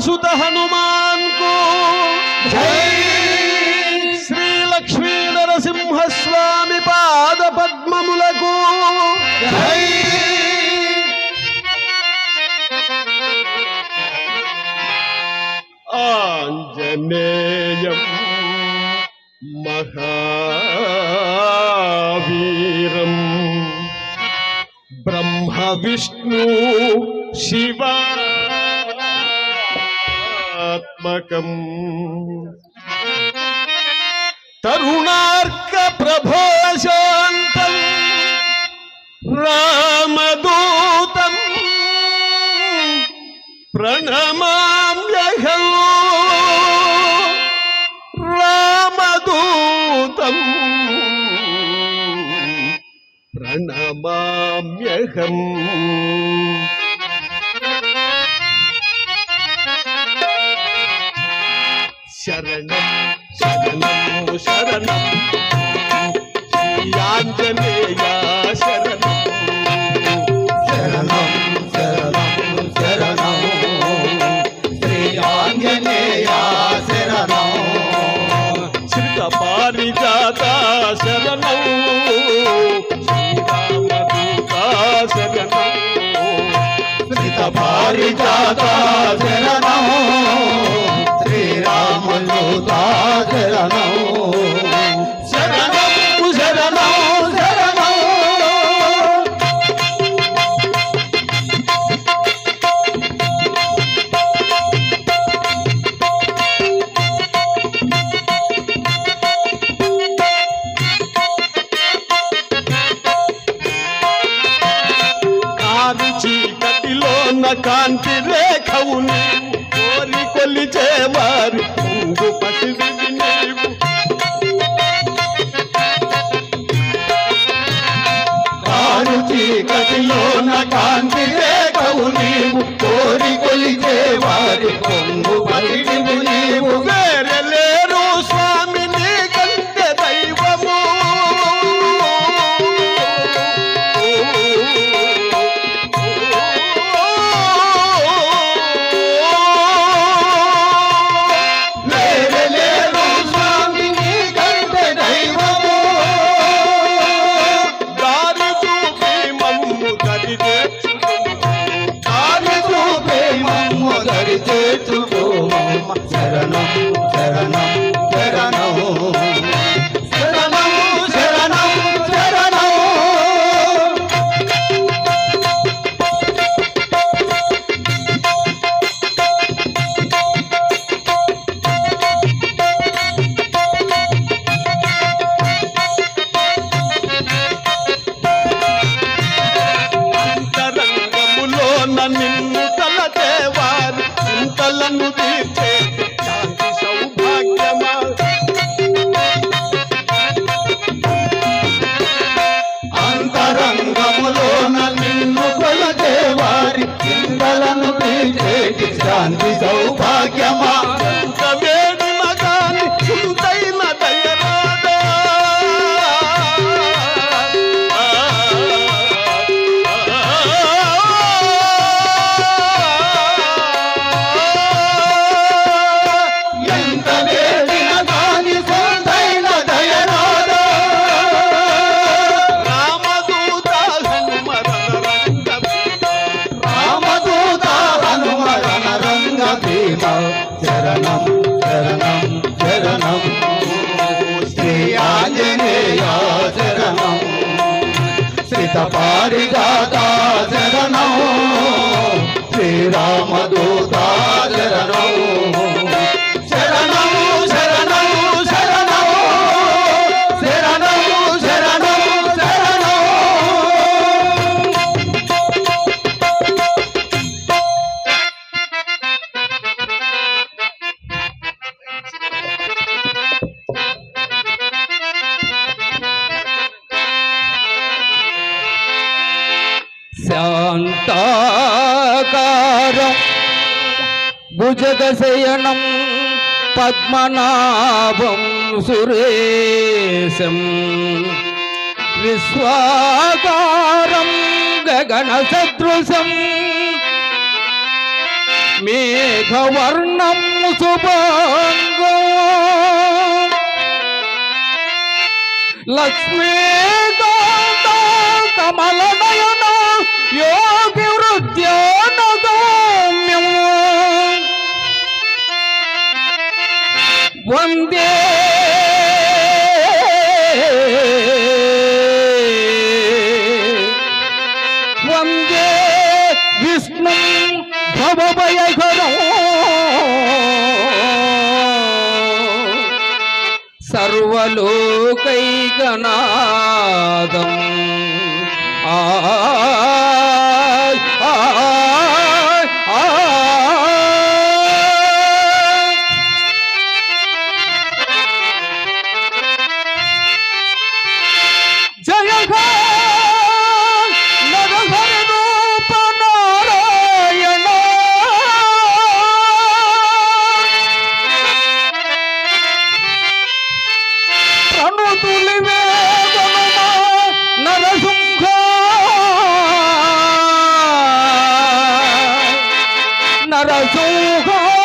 सुत हनुमान को। जय श्री लक्ष्मी नरसिंह स्वामी पाद पद्ममुलको जय। महावीर ब्रह्म विष्णु शिवा శివాత్మకం తరుణార్క ప్రభోశాంతం రామదూతం ప్రణమామ్యహం రామదూతం ప్రణమామ్యహం శరణం శరణం శరణం. శ్రీ ఆంజనేయ శరణం. శరణం శరణం శరణం. శ్రీ ఆంజనేయ శరణం. శ్రిత పారిజాత శరణం. శ్రీరామదూత శరణం. శ్రీత పారిజాత శరణం. శరణం చీకటిలోన కాంతి రేఖవు నీవు కోరి కొలిచే వారి కొంగు బలివు నీవు. వేరే शांति పారిజాత శరణం శ్రీరామ జగశయనం పద్మనాభం సురేశం విశ్వాకారం గగనసదృశం మేఘవర్ణం సుభాంగో లక్ష్మీకాంత కమలనయన యోగి వృద్ధ్యా வந்தே. வந்தே விஷ்ணு பவபயகரம். சர்வலோகைகநாதம். ஆ ஆ 伟大的祖国。